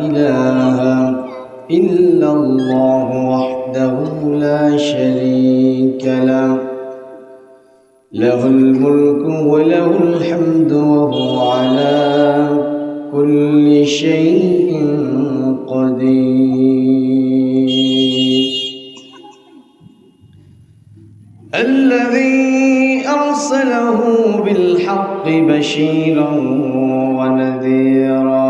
إله إلا الله وحده لا شريك له. له الملك وله الحمد وهو على كل شيء قدير. الذي أرسله بالحق بشيرا ونذيرا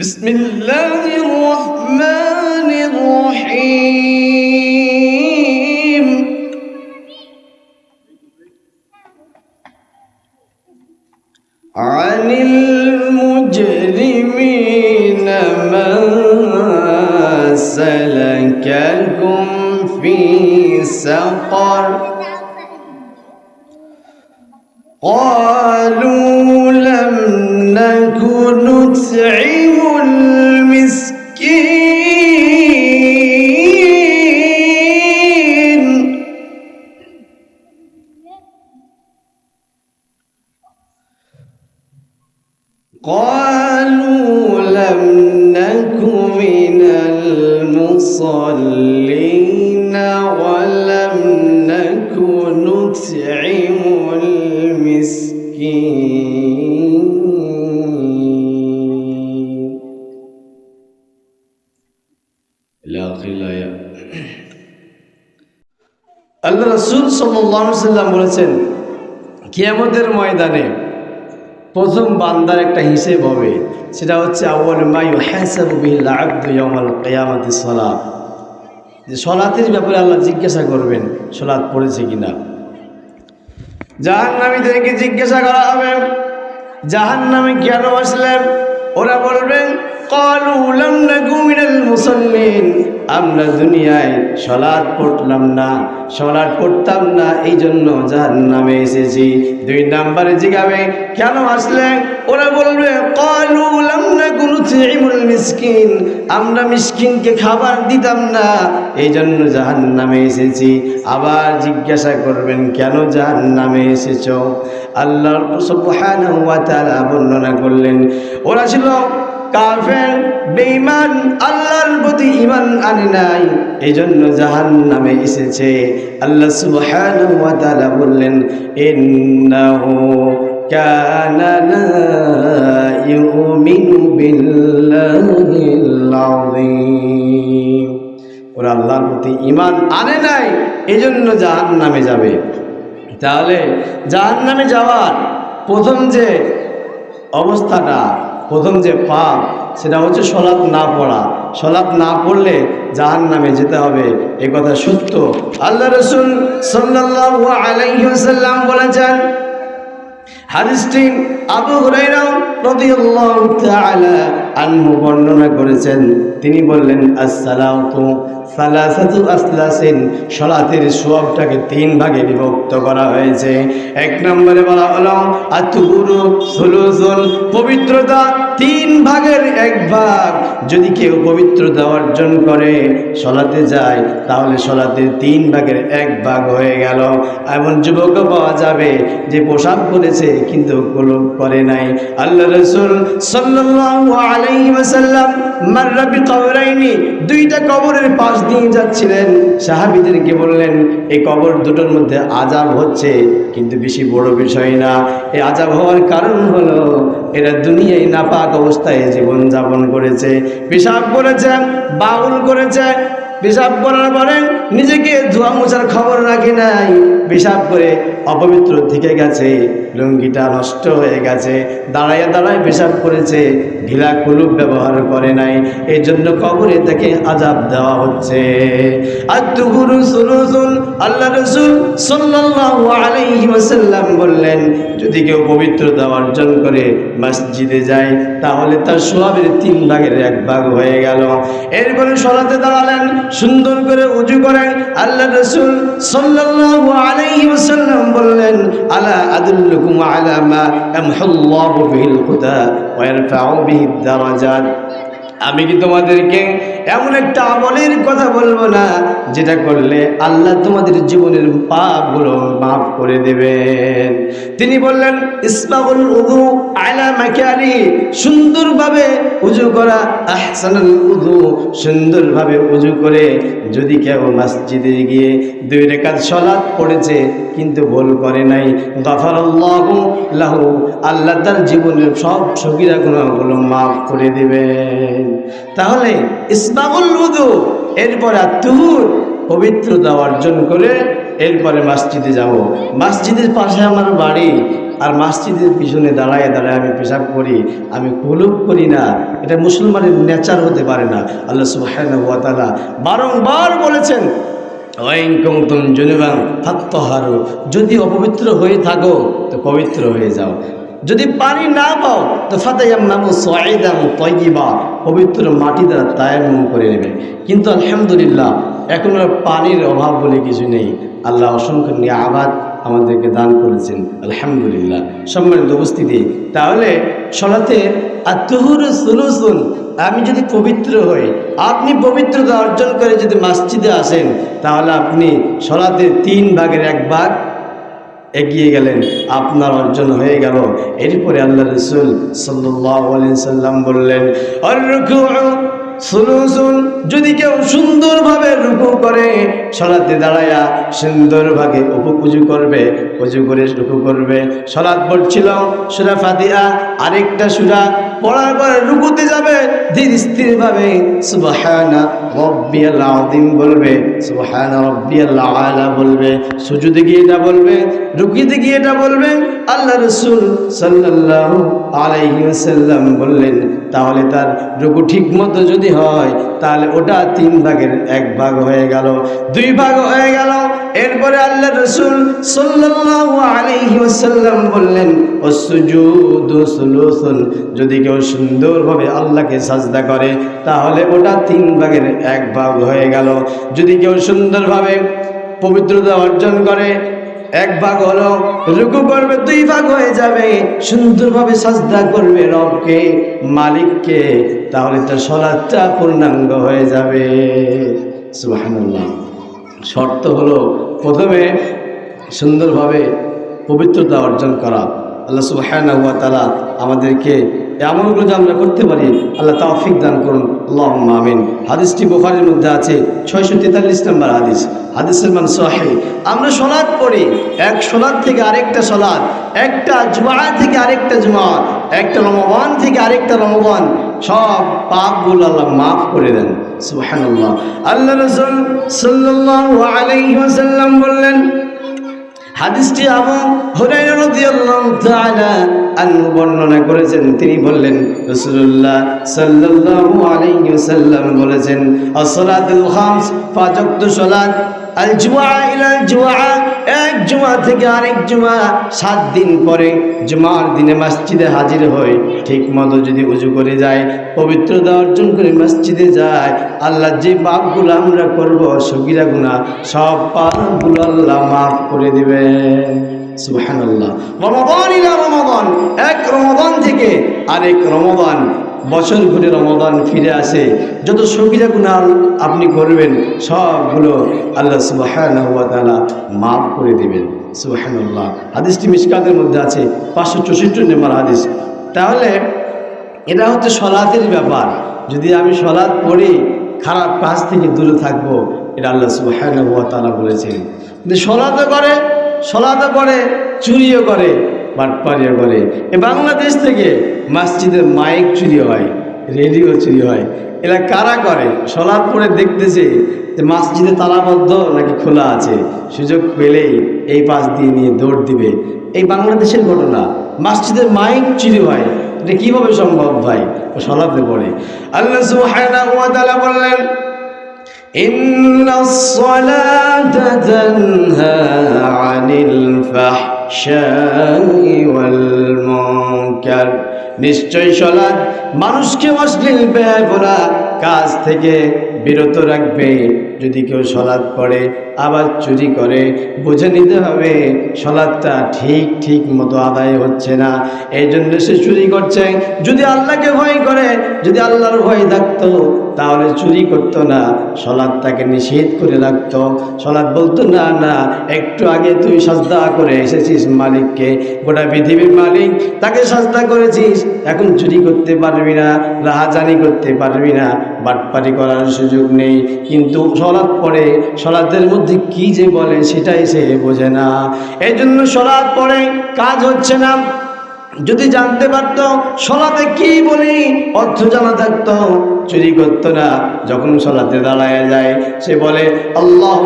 بسم الله الرحمن الرحيم. عن المجرمين من سلككم في سقر؟ قالوا نطعم المسكين. কিয়ামতের ময়দানে প্রথম বান্দার একটা হিসেব হবে। সেটা হচ্ছে আউ্বাল মায়ু হ্যাসাবুবিল্লা আব্দু ইয়ামাল কিয়ামতি যে সলাতের ব্যাপারে আল্লাহ জিজ্ঞাসা করবেন সলাৎ পড়েছে কিনা। জাহান্নামীদেরকে জিজ্ঞাসা করা হবে, জাহান্নামে কেন আসলেন? ওরা বলবেন قالوا لم نكن من المصلين আমরা দুনিয়ায় সলাদ পড়লাম না সলাদ পড়তাম না এই জন্য যার নামে এসেছি দুই নাম্বারে জিগাবে কেন আসলে ওরা বলবে কলু লাম নাকুন তুইমুল মিসকিন আমরা মিসকিনকে খাবার দিতাম না এই জন্য জাহান নামে এসেছি আবার জিজ্ঞাসা করবেন কেন জাহান নামে এসেছো আল্লাহ সুবহানাহু ওয়া তাআলা বর্ণনা করলেন ওরা ছিল কাফের, বেঈমান, আল্লাহর প্রতি ঈমান আনে নাই। এজন্য জাহান্নামে এসেছে। আল্লাহ সুবহানাহু ওয়া তাআলা বললেন, ইন্নাহু কানা লা ইউমিনু বিল্লাহিল আযীম। ওরা আল্লাহর প্রতি ঈমান আনে নাই, এজন্য জাহান্নামে যাবে। তাহলে জাহান্নামে যাওয়ার প্রথম যে অবস্থাটা প্রথম যে পাপ সেটা হচ্ছে সলাপ না পড়া। সলাপ না পড়লে জাহান নামে যেতে হবে, এ কথা সত্য। আল্লাহ রসুল সাল্লাম বলেছেন আবু হুরায়রা রাদিয়াল্লাহু বর্ণনা করেছেন। তিনি বললেন আসসালাতু সালাসাতু আসলাসিন। সালাতের সওয়াবটাকে তিন ভাগে বিভক্ত করা হয়েছে। এক নম্বরে বলা হলো আতুরু সুলুসুল পবিত্রতা। তিন ভাগের এক ভাগ যদি কেউ পবিত্রতা অর্জন করে, সলাতে যায়, তাহলে সলাতে তিন ভাগের এক ভাগ হয়ে গেল। এমন যুবকও পাওয়া যাবে যে পোশাক পরেছে, কিন্তু করে নাই। আল্লাহ রসুল সাল্লাল্লাহু আলাইহি বিকবরাইনি দুইটা কবরের পাশ দিয়ে যাচ্ছিলেন। সাহাবিদেরকে বললেন এই কবর দুটোর মধ্যে আজাব হচ্ছে, কিন্তু বেশি বড় বিষয় না। এই আজাব হওয়ার কারণ হলো, এরা দুনিয়ায় নাপাক অবস্থায় জীবন যাপন করেছে। পেশাব করেছে, বাউল করেছে পেশাব করার পরে নিজেকে ধোয়া মোছার খবর রাখে নাই। পেশাব করে অপবিত্র থেকে গেছে, লুঙ্গিটা নষ্ট হয়ে গেছে দাঁড়ায় দাঁড়ায় পেশাব করেছে ঢিলা কুলুপ ব্যবহার করে নাই। এই জন্য কবরে তাকে আজাব দেওয়া হচ্ছে। আর তুগুরু সুলুসুন আল্লাহ রসুল ওয়াসাল্লাম বললেন, যদি কেউ পবিত্রতা অর্জন করে মসজিদে যায়, তাহলে তার সোয়াবের তিন ভাগের এক ভাগ হয়ে গেল। এরপরে সরাতে দাঁড়ালেন সুন্দর করে উজু করেন আল্লাহ রসুল সাল্লাল্লাহু আলাইহি ওয়াসাল্লাম বললেন, আলা আদুল্লুকুম আলা মা ইয়ামহুল্লাহু বিহিল দারাজাত? আমি কি তোমাদেরকে এমন একটা আমলের কথা বলব না, যেটা করলে আল্লাহ তোমাদের জীবনের পাপগুলো মাফ করে দেবেন। তিনি বললেন, ইসবাউল উযু আলা মাকানি, সুন্দরভাবে উজু করা, আহসানুল উদু সুন্দরভাবে উজু করে যদি কেউ মসজিদে গিয়ে দুই রেখাত সালাত পড়েছে, কিন্তু ভুল করে নাই, গফারাল্লাহু লাহু, আল্লাহ তার জীবনের সব সগীরা গুণাগুলো মাফ করে দিবেন। তাহলে ইসবাউল উযু এরপর আত্মুর পবিত্রতা অর্জন করে এরপরে মসজিদে যাব। মসজিদের পাশে আমার বাড়ি, আর মসজিদের পিছনে দাঁড়ায় দাঁড়ায় আমি পেশাব করি, আমি কুলুপ করি না। এটা মুসলমানের নেচার হতে পারে না। আল্লাহ তাআলা বারংবার বলেছেন যদি অপবিত্র হয়ে থাকো, তো পবিত্র হয়ে যাও। যদি পানি না পাও, তো ফাতায়াম্মামু সাইদান তাইয়িবা, পবিত্র মাটি দ্বারা তায়াম্মুম করে নেবে। কিন্তু আলহামদুলিল্লাহ, এখন আর পানির অভাব বলে কিছু নেই। আল্লাহ অসংখ্য নিয়ে আবাদ আমাদেরকে দান করেছেন। আলহামদুলিল্লাহ। সম্মানিত উপস্থিতি, তাহলে সলাতে আত্মহুর সুলুসুন, আমি যদি পবিত্র হই, আপনি পবিত্রতা অর্জন করে যদি মসজিদে আসেন, তাহলে আপনি সলাতে তিন ভাগের এক ভাগ এগিয়ে গেলেন আপনার অর্জন হয়ে গেল। এরপরে আল্লাহ রসুল সাল্লাহ সাল্লাম বললেন সুলুসুন যদি কেউ সুন্দরভাবে রুকু করে, সলাতে দাঁড়ায়া সুন্দরভাবে উপপুজু করবে পুজু করে রুকু করবে। সলাৎ পড়ছিল, সুরা ফাতিয়া আরেকটা সুরা, পড়ার পরে রুকুতে যাবে, ধীর স্থির ভাবে সুবহানা রব্বিয়াল আযীম বলবে, সুবহানা রব্বিয়াল আলা বলবে, সুজুদে গিয়ে এটা বলবে, রুকিতে গিয়ে এটা বলবে। আল্লাহ রসুল সাল্লাল্লাহু আলাইহি ওয়াসাল্লাম বললেন, তাহলে তার রুকু ঠিক মতো যদি হয়, তাহলে ওটা তিন ভাগের এক ভাগ হয়ে গেল। দুই ভাগ হয়ে গেল। এরপরে আল্লাহ রসুল সাল্লাল্লাহু আলাইহি ওয়াসাল্লাম বললেন ওয়াসুজুদু সুলুসুন, যদি কেউ সুন্দরভাবে আল্লাহকে সাজদা করে, তাহলে ওটা তিন ভাগের এক ভাগ হয়ে গেল। যদি কেউ সুন্দরভাবে পবিত্রতা অর্জন করে এক ভাগ হলো, রুকু করবে, দুই ভাগ হয়ে যাবে। সুন্দরভাবে সাজদা করবে রবকে, মালিককে, তাহলে তার সলাদটা পূর্ণাঙ্গ হয়ে যাবে। সুবহানাল্লাহ। শর্ত হলো প্রথমে সুন্দরভাবে পবিত্রতা অর্জন করা। আল্লাহ সুবহানাহু ওয়া তাআলা আমাদেরকে এমনগুলো যে আমরা করতে পারি, আল্লাহ তাওফিক দান করুন। আল্লাহ আমিন। হাদিসটি বুখারীর মধ্যে আছে, ছয়শো তেতাল্লিশ নম্বর হাদিস। হাদিসের মান সহি। আমরা সলাদ পড়ি, এক সলাদ থেকে আরেকটা সলাদ একটা জুমা থেকে আরেকটা জুমা, একটা রমবান থেকে আরেকটা রমবান সব পাপগুলো আল্লাহ মাফ করে দেন। সুবহানাল্লাহ। আল্লাহ রাসূল সাল্লাল্লাহু আলাইহি বললেন হাদিসটি আবু আনহু বর্ণনা করেছেন। তিনি বললেন, রাসূলুল্লাহ সাল্লাল্লাহু আলাইহি ওয়াসাল্লাম বলেছেন as-সালাতুল খামস ওয়াক্ত সালাত আল জুয়া ইলা জুমআ এক জুমা থেকে আরেক জুমা, সাত দিন পরে জুমার দিনে মসজিদে হাজির হয় ঠিক মতো যদি উজু করে যায়, পবিত্রতা অর্জন করে মসজিদে যায়, আল্লাহ যে পাপগুলো আমরা করব, সগিরা গুণা সব পাপগুলো আল্লাহ মাফ করে দিবেন। রমাদান ইলা রমাদান। এক রমাদান থেকে আরেক রমাদান। বছর ঘুরে রমদান ফিরে আসে। যত সগিরা গুণা আপনি করবেন সবগুলো আল্লাহ সুবহানাহু ওয়া মাফ করে দিবেন। সুবহানাল্লাহ। হাদিসটি মিশকাতের মধ্যে আছে, পাঁচশো চৌষট্টি নম্বর হাদিস। তাহলে এটা হচ্ছে সলাতের ব্যাপার। যদি আমি সলাৎ পড়ি, খারাপ কাজ থেকে দূরে থাকব, এটা আল্লাহ সুবহানাহু ওয়া বলেছেন। কিন্তু সলাতে করে সলাতে করে, চুরিও করে। বাটপাড়িয়া করে এ বাংলাদেশ থেকে মসজিদের মাইক চুরি হয়, রেডিও চুরি হয়। এরা কারা করে? সলাপ পরে দেখতেছে যে মসজিদে তালাবদ্ধ নাকি খোলা আছে। সুযোগ পেলেই এই পাশ দিয়ে নিয়ে দৌড় দিবে। এই বাংলাদেশের ঘটনা। মসজিদের মাইক চুরি হয়। এটা কীভাবে সম্ভব ভাই? সলাপে পড়ে। আল্লাহ বললেন ইন্নাস সালাতা তানহা আনিল ফাহশ। নিশ্চয় সলাৎ মানুষকে অশ্লীল ব্যয়পনা কাজ থেকে বিরত রাখবে। যদি কেউ সলাৎ পড়ে, আবার চুরি করে, বুঝে নিতে হবে সলাৎটা ঠিক ঠিক মতো আদায় হচ্ছে না। এই জন্য সে চুরি করছে। যদি আল্লাহকে ভয় করে, যদি আল্লাহর ভয় থাকতো তাহলে চুরি করতো না। সলাদ তাকে নিষেধ করে রাখতো। সলাদ বলতো, না না, একটু আগে তুই সাজদা করে এসেছিস মালিককে। গোটা পৃথিবীর মালিক, তাকে সাজদা করেছিস। এখন চুরি করতে পারবি না, রাহাজানি করতে পারবি না। বাটপারি করার সুযোগ নেই। কিন্তু সলাদ পড়ে, সলাতের মধ্যে কি যে বলে সেটাই সে বোঝে না। এই জন্য সলাদ পড়ে কাজ হচ্ছে না। যদি জানতে পারত, সলাতে কি বলি? অর্থ জানা থাকতো, চুরি করতো না। যখন সলাতে দাঁড়ায় যায়, সে বলে আল্লাহ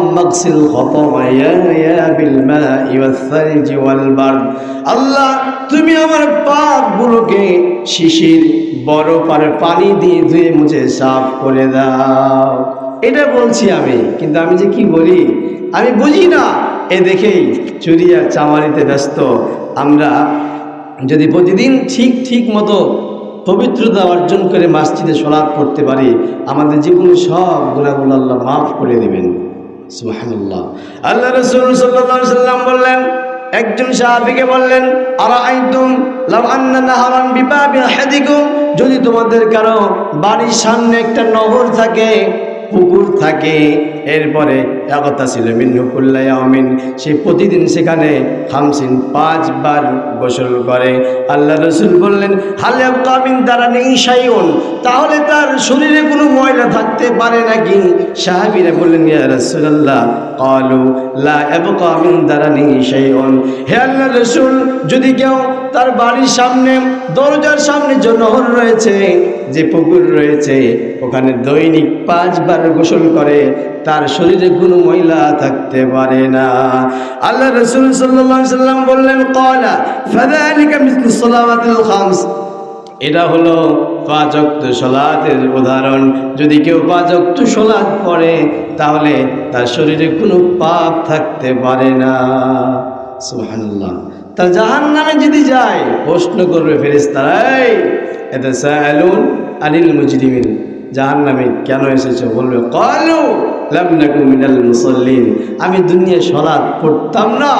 আল্লাহ, তুমি আমার পাপগুলোকে শিশির বড় পারে পানি দিয়ে ধুয়ে মুছে সাফ করে দাও। এটা বলছি আমি, কিন্তু আমি যে কি বলি? আমি বুঝি না। এ দেখেই চুরি আর চামারিতে ব্যস্ত। আমরা যদি প্রতিদিন ঠিক ঠিক মতো পবিত্রতা অর্জন করে মাসজিদে সলাপ করতে পারি, আমাদের জীবনে সব গুণাগুলো আল্লাহ মাফ করে দেবেন। সুবহানাল্লাহ। আল্লাহ রসুল সাল্লাম বললেন, একজন সাহাবীকে বললেন আরা আইতুম লাউ আন্না নাহারান বিবাবি আহাদিকুম? যদি তোমাদের কারও বাড়ির সামনে একটা নহর থাকে পুকুর থাকে। এরপরে একতা ছিল মিন্নুকুল্লাহ আমিন সে প্রতিদিন সেখানে খামসিন পাঁচবার গোসল করে। আল্লাহ রসুল বললেন, হালে কামিন দ্বারা নেই সাইন তাহলে তার শরীরে কোনো ময়লা থাকতে পারে নাকি? সাহাবিরা বললেন, ইয়া রসুল্লাহ কালু লা এবকা মিন দ্বারা নেই সাইন হে আল্লাহ রসুল, যদি কেউ তার বাড়ির সামনে, দরজার সামনে যে নহর রয়েছে যে পুকুর রয়েছে, ওখানে দৈনিক পাঁচবার গোসল করে, তার শরীরে কোনো ময়লা থাকতে পারে না। আল্লাহ রসুল সাল্লাম বললেন কলা এটা হলো পাঁচক্ত সলাতের উদাহরণ। যদি কেউ পাঁচক্ত সলাৎ পড়ে, তাহলে তার শরীরে কোনো পাপ থাকতে পারে না। সুবহানাল্লাহ। তার জাহান নামে যদি যায়, প্রশ্ন করবে ফেরেস্তারাই এতে সায়ালুন আনিল মুজরিমিন জাহান নামে কেন এসেছে? বলবে, কলু আমি দুনিয়া সলাৎ পড়তাম না,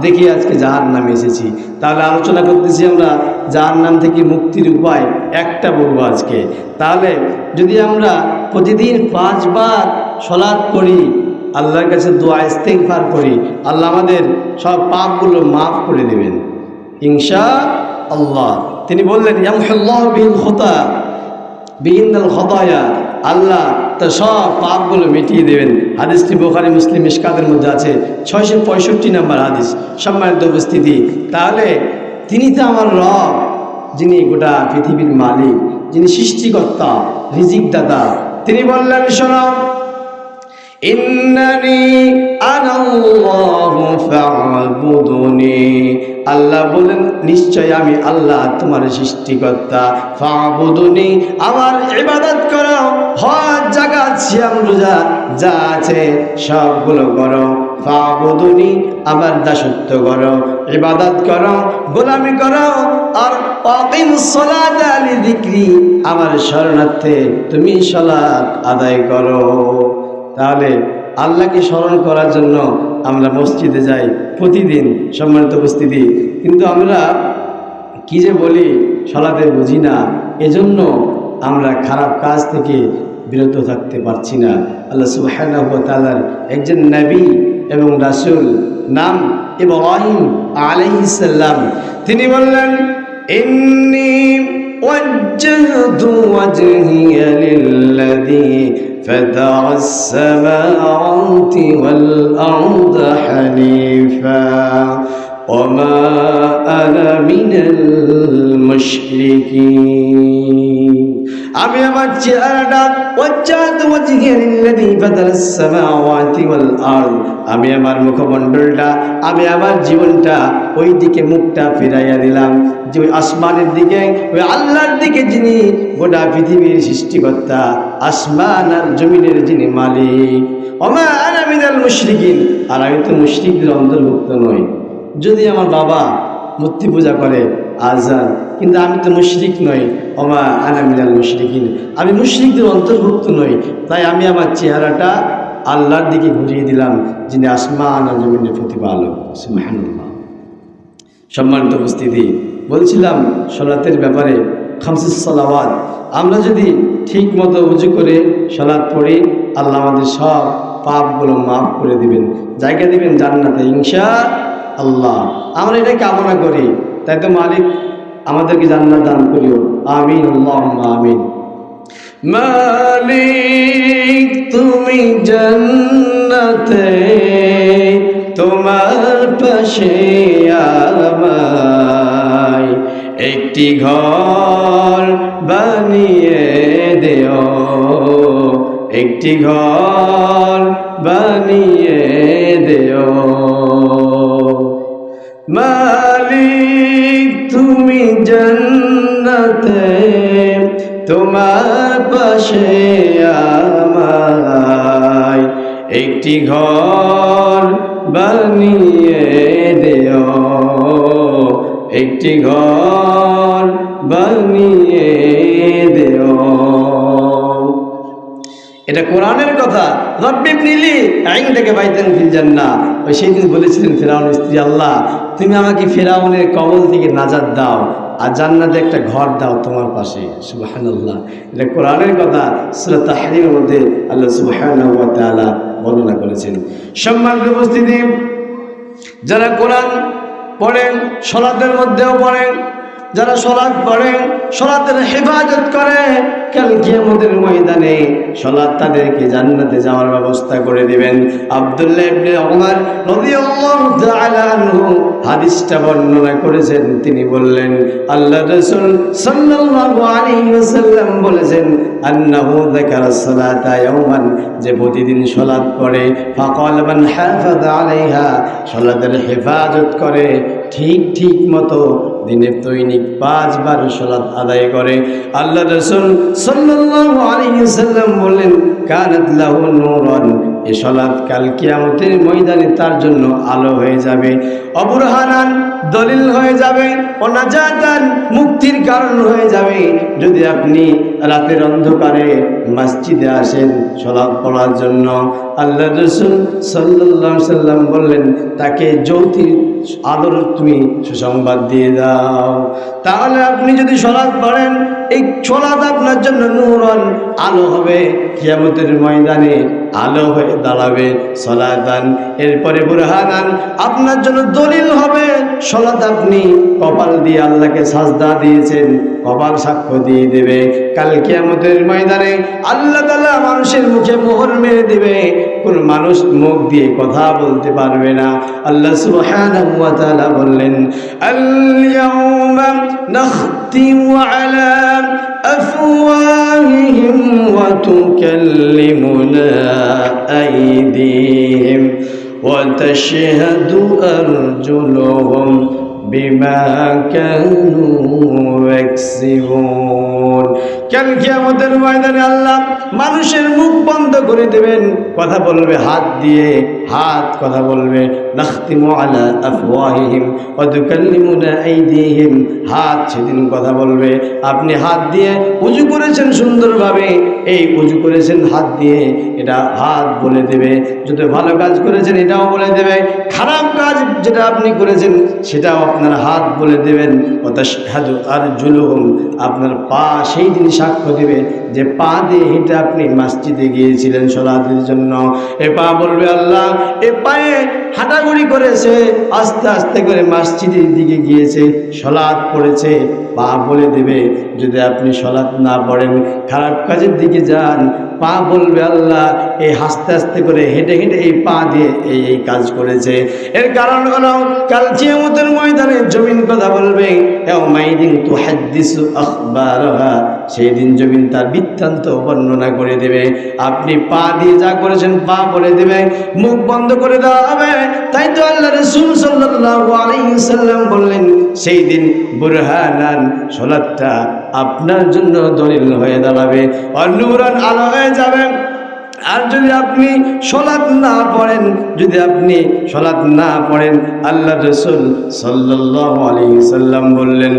দেখি আজকে জাহান নামে এসেছি। তাহলে আলোচনা করতেছি আমরা জাহান নাম থেকে মুক্তির উপায় একটা বলব আজকে। তাহলে যদি আমরা প্রতিদিন পাঁচবার সলাৎ পড়ি, আল্লাহর কাছে দোয়া, ইস্তেগফার করি, আল্লাহ আমাদের সব পাপগুলো মাফ করে দেবেন। ইনশা আল্লাহ। তিনি বললেন, ইয়ামহুল্লাহ বিল খোতা। বিহিন্দাল হদায়া আল্লাহ তা সব পাপগুলো মিটিয়ে দেবেন। হাদিসটি বোখারি, মুসলিম ইস্কাদের মধ্যে আছে। ছয়শো পঁয়ষট্টি নম্বর হাদিস, সম্মানিত উপস্থিতি। তাহলে তিনি তো আমার রব, যিনি গোটা পৃথিবীর মালিক, যিনি সৃষ্টিকর্তা রিজিক দাতা তিনি বললেন, শোনো আল্লাহ বলেন নিশ্চয় আমি আল্লাহ তোমার সৃষ্টিকর্তা। ফা'বুদুনি, আমার ইবাদত করো। হজ জাকাত সিয়াম, রোজা, যা আছে সবগুলো করো। ফা'বুদুনি, আমার দাসত্ব করো। ইবাদত করো, গোলামি করো। আর আকিমুস সালাতা লিযিকরি আমার শরণার্থে তুমি সালাত আদায় করো। তাহলে আল্লাহকে স্মরণ করার জন্য আমরা মসজিদে যাই প্রতিদিন সম্মানিত উপস্থিতি। কিন্তু আমরা কি যে বলি, সলাতে বুঝি না। এজন্য আমরা খারাপ কাজ থেকে বিরত থাকতে পারছি না। আল্লাহ সুবাহ তালার একজন নবী এবং রাসুল নাম এবং আলাইহিসসালাম তিনি বললেন এমনি ওয়াজ্জাহতু فدع السماوات والأرض حنيفا وما أنا من المشركين আমি আমার চেহারাটা আরদ। আমি আমার মুখমণ্ডলটা, আমি আমার জীবনটা ওই দিকে মুখটা ফিরাইয়া দিলাম। যে ওই আসমানের দিকে, ওই আল্লাহর দিকে যিনি গোটা পৃথিবীর সৃষ্টিকর্তা, আসমান আর জমিনের যিনি মালিক। ওমা আমি মিনাল মুশরিকিন। আর আমি তো মুশরিকদের অন্তর্ভুক্ত নই। যদি আমার বাবা মূর্তি পূজা করে, আজান কিন্তু আমি তো মুশরিক নই। ওমা আনা মিনাল মুশরিকিন। আমি মুশরিকদের অন্তর্ভুক্ত নই। তাই আমি আমার চেহারাটা আল্লাহর দিকে ঘুরিয়ে দিলাম, যিনি আসমান আর জমিনের প্রতিপালক। সুবহানাল্লাহ। সম্মানিত উপস্থিতি, বলছিলাম সলাতের ব্যাপারে খামসুস সালাওয়াত। আমরা যদি ঠিক মতো উজু করে সলাৎ পড়ি, আল্লাহ আমাদের সব পাপগুলো মাফ করে দিবেন। জায়গা দিবেন জান্নাতে, ইনশা আল্লাহ। আমরা এটা কামনা করি। তাই তো মালিক আমাদেরকে জান্নাত দান করিও। আমিন আমিন। মালিক, তুমি জান্নাতে, তোমার পাশে আমায় একটি ঘর বানিয়ে দেও। একটি ঘর বানিয়ে দেও। মালিক তুমি জন্নতে তোমার পাশে আমায় একটি ঘর বানিয়ে দেও একটি ঘর বানিয়ে এটা কোরআনের কথা। রব্বিব নীলি আইন থেকে বাইতেন ফিল জান্না ওই সেই দিন বলেছিলেন, ফেরাউন, স্ত্রী আল্লাহ, তুমি আমাকে ফেরাউনের কবল থেকে নাজাদ দাও আর জান্নাতে একটা ঘর দাও তোমার পাশে। সুবহানাল্লাহ। এটা কোরআনের কথা। সূরা তাহরিমের মধ্যে আল্লাহ সুবহানাহু ওয়া বর্ণনা করেছেন। সম্মানিত উপস্থিতি, যারা কোরআন পড়েন, সলাতের মধ্যেও পড়েন যারা সলাৎ পড়েন সলাতের হেফাজত করে কাল কিয়ামতের ময়দানে সলাদ তাদেরকে জান্নাতে যাওয়ার ব্যবস্থা করে দিবেন? আব্দুল্লাহ হাদিসটা বর্ণনা করেছেন। তিনি বললেন আল্লাহ রাসূল সাল্লাল্লাহু বলেছেন, আন্নাহু যাকারা যে প্রতিদিন সলাদ পড়ে, ফাকাল মান হাফাযা আলাইহা হেফাজত করে ঠিক ঠিক মতো দিনে দৈনিক পাঁচবার সলাৎ আদায় করে। আল্লাহ রসুল সাল্লাহ আলী সাল্লাম বললেন কানাত লাহু নূরান। এ সালাত কাল কিয়ামতের ময়দানে তার জন্য আলো হয়ে যাবে, অবরহানান দলিল হয়ে যাবে, অনাজাতান মুক্তির কারণ হয়ে যাবে। যদি আপনি রাতের অন্ধকারে মসজিদে আসেন সলাৎ পড়ার জন্য, আল্লাহ রসুল সাল্লাহ সাল্লাম বললেন, তাকে জ্যোতির আলোর তুমি সুসংবাদ দিয়ে দাও। তাহলে আপনি যদি সলাৎ পড়েন, এই সলাৎ আপনার জন্য নূরন আলো হবে, কিয়ামতের ময়দানে আলো হয়ে দাঁড়াবে, সলাদান। এরপরে বুরহানান আপনার জন্য দলিল হবে। সলাদ আপনি কপাল দিয়ে আল্লাহকে সাজদা দিয়েছেন, কপাল সাক্ষ্য দিয়ে দেবে। কাল আমাদের ময়দানে আল্লাহ তালা মানুষের মুখে মোহর মেরে দেবে। কোন মানুষ মুখ দিয়ে কথা বলতে পারবে না আল্লাহ সুবহানাহু ওয়া তাআলা বললেন আল-ইয়াউমা নাখতিমু আলা أفواههم وتكلمنا أيديهم وتشهد أرجلهم بما كانوا يكسبون কেন কিয়ামতের ময়দানে আল্লাহ মানুষের মুখ বন্ধ করে দেবেন? কথা বলবে, হাত দিয়ে, হাত কথা বলবে। হাত সেদিন কথা বলবে। আপনি হাত দিয়ে উজু করেছেন সুন্দরভাবে। এই উজু করেছেন হাত দিয়ে, এটা হাত বলে দেবে। যদি ভালো কাজ করেছেন এটাও বলে দেবে। খারাপ কাজ যেটা আপনি করেছেন, সেটাও আপনার হাত বলে দেবেন। ওতাশহাদু আরজুলুহুম। আপনার পা সেই দিন সাক্ষ্য দেবে যে পা দিয়ে হেঁটে আপনি মাসজিদে গিয়েছিলেন সলাদের জন্য। এ পা বলবে আল্লাহ, এ পায়ে হাঁটাগুড়ি করেছে, আস্তে আস্তে করে মাসজিদের দিকে গিয়েছে সলাদ পড়েছে। পা বলে দেবে। যদি আপনি সলাৎ না পড়েন, খারাপ কাজের দিকে যান, পা বলবে আল্লাহ এই হাসতে হাসতে করে হেঁটে হেঁটে এই পা দিয়ে এই এই কাজ করেছে। এর কারণ হলো, কাল কিয়ামতের ময়দানে জমিন কথা বলবে, ইয়াউমাইদিন তুহাদ্দিসু আখবারহা। সেই দিন জমিন তার বৃত্তান্ত বর্ণনা করে দেবে। আপনি পা দিয়ে যা করেছেন, পা বলে দেবে। মুখ বন্ধ করে দেওয়া হবে। তাই তো আল্লাহ রসুল সাল্লাল্লাহু আলাইহি সাল্লাম বললেন, সেই দিন বুরহানান সলাৎটা আপনার জন্য দলিল হয়ে দাঁড়াবে। অন্যুরান আলো হয়ে যাবে আর যদি আপনি সলাৎ না পড়েন, যদি আপনি সলাৎ না পড়েন, আল্লাহ রসুল সাল্লাম বললেন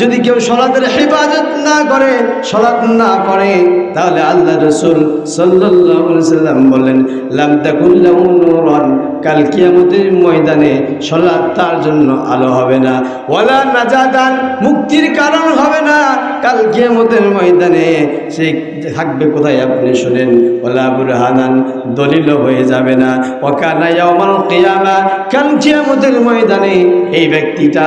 যদি কেউ সলাতের হেফাজত না করে, সলাৎ না করে তাহলে আল্লাহ রসুল সাল্লাম বললেন, লাম তাকুল্লাহু নূরান কাল কিয়ামতের ময়দানে সলাৎ তার জন্য আলো হবে না, ওয়ালা নাজাদান, মুক্তির কারণ হবে না। কাল কিয়ামতের ময়দানে সে থাকবে কোথায় আপনি শুনেন? ওলা বুরহানান, দলিল হয়ে যাবে না। ওকানা ইয়াউমাল কিয়ামা, কাল কিয়ামতের ময়দানে এই ব্যক্তিটা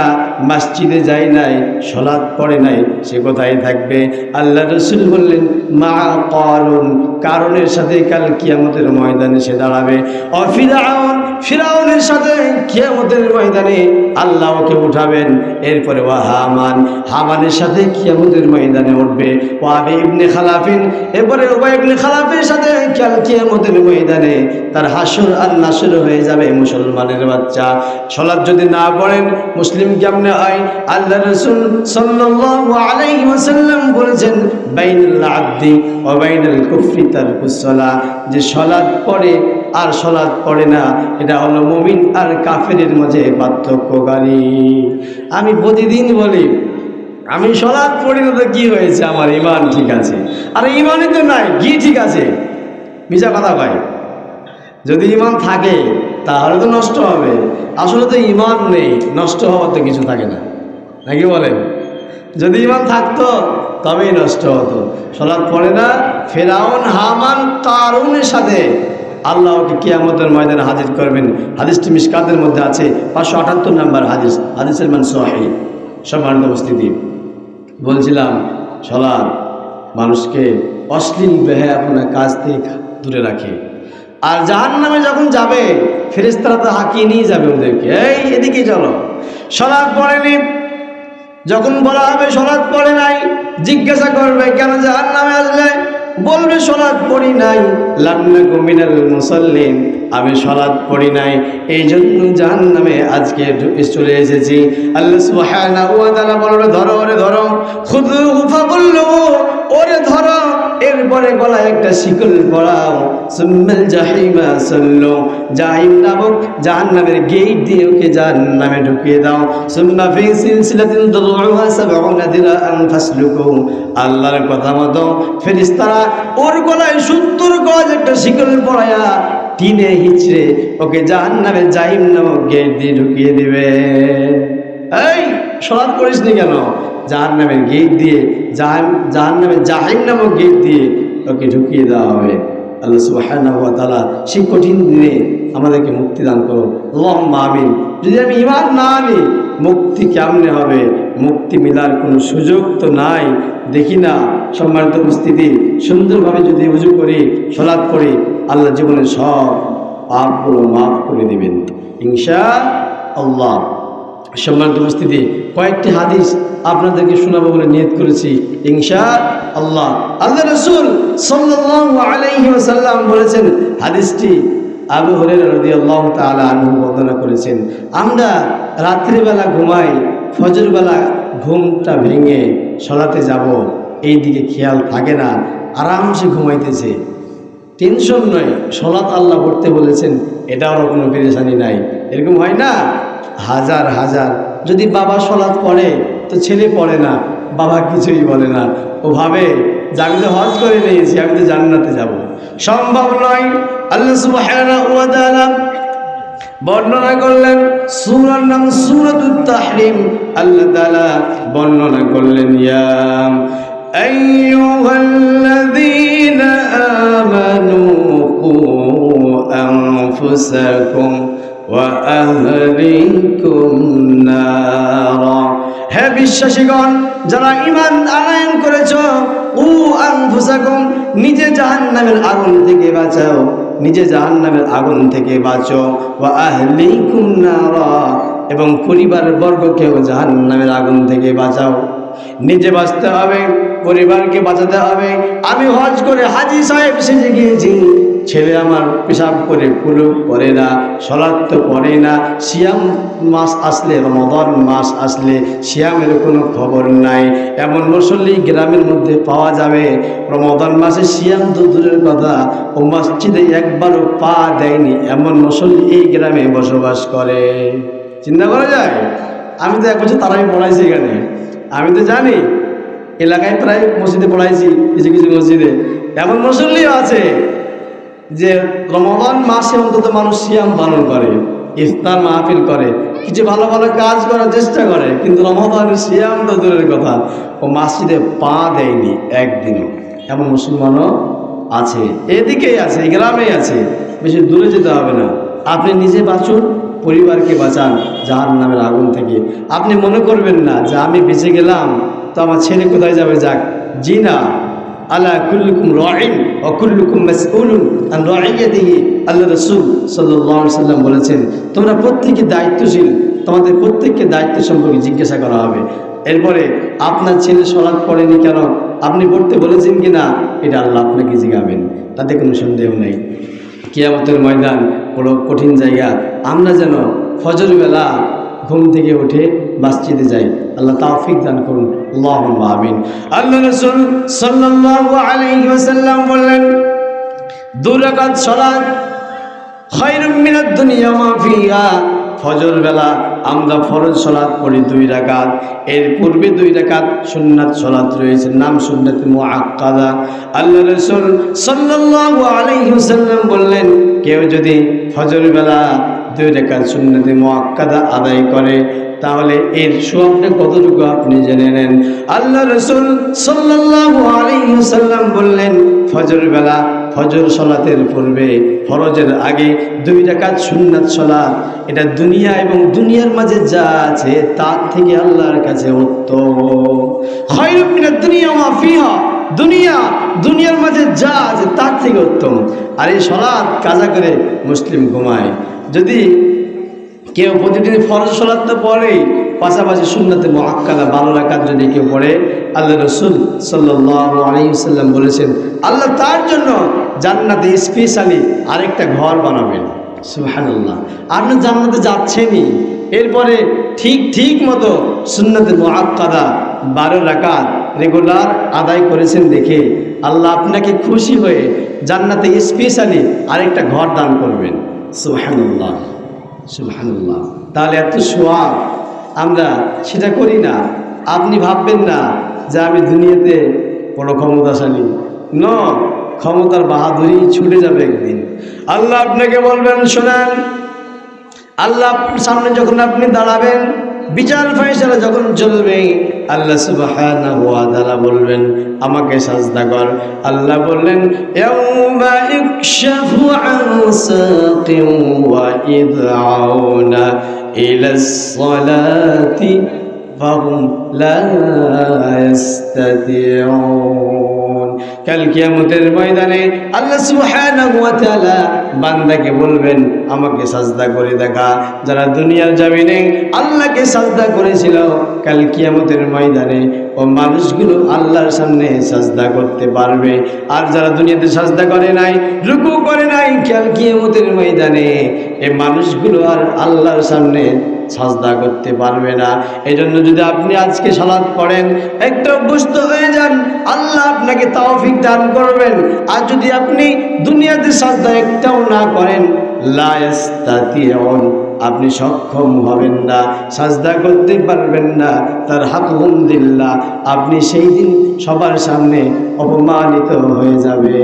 মসজিদে যায় নাই, সলাৎ পড়ে নাই, সে কোথায় থাকবে? আল্লাহ রসুল বললেন, মা করুন কারণের সাথে কাল কিয়ামতের ময়দানে সে দাঁড়াবে। অফিরাউন ফিরাউনের সাথে কিয়ামতের ময়দানে আল্লাহ ওকে উঠাবেন। এরপরে ওয়া হামান, হামানের সাথে কিয়ামতের ময়দানে উঠবে। ও আবে ইবনে খালাফিন এরপরে ওবা খালাফের সাথে কাল কিয়ামতের ময়দানে তার হাসর আর নাসর হয়ে যাবে মুসলমানের বাচ্চা। সলাৎ যদি না পড়েন, মুসলিম কেমনে হয়? আল্লাহ রসুল সাল্লাল্লাহু আলাইহি ওয়াসাল্লাম বলেছেন, বাইনুল আব্দি ওয়া বাইনুল কুফরি তারকুস সালাহ যে সলাৎ পড়ে আর সলাৎ পড়ে না, এটা হলো মুমিন আর কাফেরের মাঝে পার্থক্যকারী। আমি প্রতিদিন বলি আমি সলাৎ পড়ি না তো কী হয়েছে? আমার ইমান ঠিক আছে। আর ইমানই তো নাই, কি ঠিক আছে? মিশা কথা ভাই যদি ইমান থাকে, তাহলে তো নষ্ট হবে। আসলে তো ইমান নেই, নষ্ট হওয়ার তো কিছু থাকে না। নাকি বলেন? যদি ইমান থাকতো, তবেই নষ্ট হতো। সলাৎ পড়ে না, ফেরাউন, হামান, কারুনের সাথে আল্লাহ ওকে কিয়ামতের ময়দানে হাজির করবেন। হাদিসটি মিসকাতের মধ্যে আছে, পাঁচশো আটাত্তর নাম্বার হাদিস। হাদিসের মান সোহাই সম্মানিত উপস্থিতি। বলছিলাম সলাদ মানুষকে অশ্লীল বেহায়াপনা কাজ থেকে দূরে রাখে। আর জাহান নামে যখন যাবে ফেরিস্তারা তো হাঁকিয়ে নিয়ে যাবে ওদেরকে। এই, এদিকে চলো। সলাদ পড়েনি যখন বলা হবে সলাদ পড়ে নাই, জিজ্ঞাসা করবে, কেন জাহান নামে আসলে? বলবে সলাদ পড়ি নাই। লান্না মিনাল মুসল্লিন, আমি সলাদ পড়ি নাই। এই জন্য জান নামে আজকে চলে এসেছি। আল্লাহ সুবহানাহু ও তাআলা বলো ধরো, ওরে ধরো। খুদ উফা বলল ওরে ধরো। এরপরে গলায় একটা শিকল পড়াও সুম্মাল জাহিমা সাল্লু। জাহিম নামক জাহান্নামের গেট দিয়ে ওকে জাহান্নামে ঢুকিয়ে দাও। সুম্মা ফি সিলসিলাতিন দুরুহা সাবউনা দিরাআন ফাসলুকু। আল্লাহর কথা মতো ফেরেশতারা ওর গলায় সত্তর গজ একটা শিকল পড়ায়া টিনে হিচড়ে ওকে জাহান্নামে জাহিম নামক গেট দিয়ে ঢুকিয়ে দিবে। এই, সলাৎ করিস নি কেন? জাহান নামের গেট দিয়ে, জাহান জাহান নামের জাহিম নামক গেট দিয়ে ওকে ঢুকিয়ে দেওয়া হবে। আল্লাহ সুবহানাহু ওয়া তাআলা সেই কঠিন দিনে আমাদেরকে মুক্তি দান করো আল্লাহুম্মা আমিন। যদি আমি ইমান না আনি, মুক্তি কেমনে হবে? মুক্তি মিলার কোনো সুযোগ তো নাই। দেখি না, সম্মানিত উপস্থিতি, সুন্দরভাবে যদি উজু করি, সলাৎ করি, আল্লাহ জীবনের সব পাপগুলো মাফ করে দেবেন। ইনশা আল্লাহ। সম্মানিত উপস্থিতি, কয়েকটি হাদিস আপনাদেরকে শোনাবো বলে নিয়ত করেছি। ইনশা আল্লাহ। আল্লাহ রসুল ওয়াসাল্লাম বলেছেন, হাদিসটি আবু হুরায়রা রাদিয়াল্লাহু তাআলা আনহু বর্ণনা করেছেন, আমরা রাত্রিবেলা ঘুমাই, ফজরবেলা ঘুমটা ভেঙে সলাতে যাব, এই দিকে খেয়াল থাকে না, আরামসে ঘুমাইতেছে। টেনশন নয়, সলাৎ আল্লাহ পড়তে বলেছেন, এটারও কোনো পেরেশানি নাই। এরকম হয় না? হাজার হাজার। যদি বাবা সলাৎ পড়ে, তো ছেলে পড়ে না, বাবা কিছুই বলে না। ও ভাবে যে আমি তো হজ করে নিয়েছি, আমি তো জান্নাতে যাব। সম্ভব নয়, আল্লাহ বর্ণনা করলেন, সূরার নাম সূরাতুত আল্লাহ বর্ণনা করলেন আনফুসাকুম। হ্যাঁ বিশ্বাসীগণ, যারা ইমান আনায়ন করেছ, উ আনফুসাকুম, নিজে জাহান্নামের আগুন থেকে বাঁচাও, নিজে জাহান নামের আগুন থেকে বাঁচো। ওয়া আহলিকুম এবং পরিবার বর্গকেও জাহান্নামের আগুন থেকে বাঁচাও। নিজে বাঁচতে হবে, পরিবারকে বাঁচাতে হবে। আমি হজ করে হাজি সাহেব সেজে গিয়েছি। ছেলে আমার পেশাব করে কুলুপ করে না, সলাৎ তো পড়ে না। শিয়াম মাস আসলে, রমদন মাস আসলে শিয়ামের কোনো খবর নাই। এমন মুসল্লি গ্রামের মধ্যে পাওয়া যাবে। রমদন মাসে শিয়াম তো দূরের কথা, ও মসজিদে একবারও পা দেয়নি। এমন মুসল্লি এই গ্রামে বসবাস করে। চিন্তা করা যায়? আমি তো এক বছর তারাই পড়াইছি এখানে। আমি তো জানি, এলাকায় প্রায় মসজিদে পড়াইছি, কিছু কিছু মসজিদে। এমন মুসল্লিও আছে। যে রমজান মাসে অন্তত মানুষ সিয়াম পালন করে, ইফতার মাহফিল করে কিছু ভালো ভালো কাজ করার চেষ্টা করে, কিন্তু রমজানের সিয়াম তো দূরের কথা। ও মসজিদে পা দেয়নি একদিনও। এমন মুসলমানও আছে, এদিকেই আছে গ্রামেই আছে। বেশি দূরে যেতে হবে না। আপনি নিজে বাঁচুন, পরিবারকে বাঁচান জাহান নামের আগুন থেকে। আপনি মনে করবেন না যে আমি বেঁচে গেলাম, তো আমার ছেলে কোথায় যাবে? যাক জি না আলা কুল্লুকুম রাইন ও কুল্লুকুম মাসউলুন আন রাইয়াতিহি আল্লাহ রাসূল আলাইহি সাল্লাম বলেছেন, তোমরা প্রত্যেকে দায়িত্বশীল, তোমাদের প্রত্যেককে দায়িত্ব সম্পর্কে জিজ্ঞাসা করা হবে। এরপরে আপনার ছেলে সলাৎ পড়েনি কেন? আপনি পড়তে বলেছেন কি না এটা আল্লাহ আপনাকে জিগাবেন। তাতে কোনো সন্দেহ নেই। কিয়ামতের ময়দান বড় কঠিন জায়গা। আমরা যেন ফজর বেলা ঘুম থেকে উঠে মসজিদে যাই। আল্লাহ তাওফিক দান করুন। আল্লাহ আমিন। আল্লাহ রসুল সাল্লাল্লাহু আলাইহি ওয়াসাল্লাম বললেন দুরাকাত সালাত খায়রুম মিনাদ দুনিয়া মা ফিহা। ফজর বেলা আমরা ফরজ সলাৎ পড়ি দুই রাকাত। এর পূর্বে দুই রাকাত সুন্নাত সলাৎ রয়েছে, নাম সুন্নাত মুআক্কাদা। আল্লাহ রাসূল সাল্লাল্লাহু আলাইহি ওয়াসাল্লাম বললেন, কেউ যদি ফজর বেলা দুই রাকাত সুন্নাতে মুআক্কাদা আদায় করে তাহলে এর সোয়াবটা কতটুকু আপনি জেনে নেন? আল্লাহ রসুল সাল্লাল্লাহু আলাইহি ওয়াসাল্লাম বললেন ফজর বেলা ফজর সলাতের পূর্বে, ফরজের আগে দুই রাকাত সুন্নাত সলাত এটা দুনিয়া এবং দুনিয়ার মাঝে যা আছে, তার থেকে আল্লাহর কাছে উত্তম। দুনিয়া দুনিয়া, দুনিয়ার মাঝে যা আছে, তার থেকে উত্তম। আর এই সলাৎ কাজা করে মুসলিম ঘুমায়। যদি কেউ প্রতিদিন ফরজ সলাৎ তো পাশাপাশি সুন্নাতে মহাক্কাদা বারো রাকাত যদি কেউ পড়ে, আল্লাহ রসুল আলাইসাল্লাম বলেছেন, আল্লাহ তার জন্য জান্নাতে স্পেশালি আরেকটা ঘর বানাবেন। সুহানুল্লাহ আপনি জান্নাতে যাচ্ছেনই। এরপরে ঠিক ঠিক মতো সুন্নাতে মহাক্কাদা বারো রাকাত রেগুলার আদায় করেছেন দেখে আল্লাহ আপনাকে খুশি হয়ে জান্নাতে স্পেশালি আরেকটা ঘর দান করবেন। সুহানুল্লাহ তাহলে এত সোয়াব, আমরা সেটা করি না। আপনি ভাববেন না যে আমি দুনিয়াতে বড় ক্ষমতাশালী। ন, ক্ষমতার বাহাদুরি ছুটে যাবে একদিন। আল্লাহ আপনাকে বলবেন, শোনেন, আল্লাহ সামনে যখন আপনি দাঁড়াবেন বিচার ফয়সালা যখন চলবে, আল্লাহ সুবহানাহু ওয়া তাআলা বলবেন, আমাকে সাজদা কর। আল্লাহ বললেন, ইয়াউমা ইকশাফু আন সাকিন ওয়া ইদআউনা ইলাস সালাতি ফাহুম লা ইস্তাতিউন কাল কিয়ামতের ময়দানে আল্লাহ সুবহানাহু ওয়া তাআলা বান্দাকে বলবেন, আমাকে সাজদা করে দেখা। যারা দুনিয়ার জমিনে আল্লাহকে সাজদা করেছিল কাল কিয়ামতের ময়দানে, ও মানুষগুলো আল্লাহর সামনে সাজদা করতে পারবে। আর যারা দুনিয়াতে সাজদা করে নাই, রুকু করে নাই, কাল কিয়ামতের ময়দানে এই মানুষগুলো আর আল্লাহর সামনে সাজদা করতে পারবে না। এই জন্য যদি আপনি আজকে সালাদ পড়েন, একটু অভ্যস্ত হয়ে যান। আল্লাহ আপনাকে তাওফিক দান করবেন। আর যদি আপনি দুনিয়াতে সাজদা একটাও না করেন আপনি সক্ষম হবেন না, সাজদা করতে পারবেন না, তার হাকুমদিল্লা আপনি সেই দিন সবার সামনে অপমানিত হয়ে যাবে।